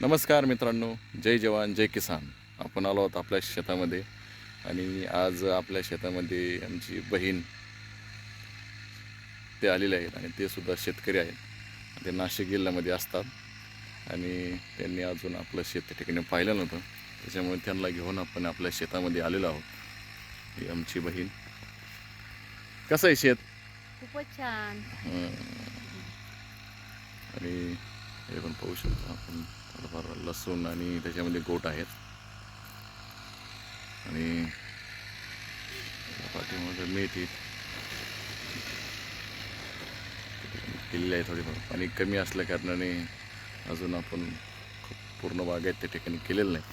नमस्कार मित्रांनो जय जवान जय किसान. आपण आलो आहोत आपल्या शेतामध्ये आणि आज आपल्या शेतामध्ये आमची बहीण ते आलेले आहेत आणि ते सुद्धा शेतकरी आहेत. ते नाशिक जिल्ह्यामध्ये असतात आणि त्यांनी अजून आपलं शेत त्या ठिकाणी पाहिलं नव्हतं. त्याच्यामुळे त्यांना घेऊन आपण आपल्या शेतामध्ये आलेलो आहोत. ही आमची बहीण. कसं आहे शेत? खूपच छान. आणि हे पण पाहू शकतो आपण. थोडंफार लसूण आणि त्याच्यामध्ये गोट आहेत. आणि पाठीमध्ये मेथी केलेली आहे थोडीफार. पाणी कमी असल्या कारणाने अजून आपण खूप पूर्ण बागायत त्या ठिकाणी केलेलं नाही.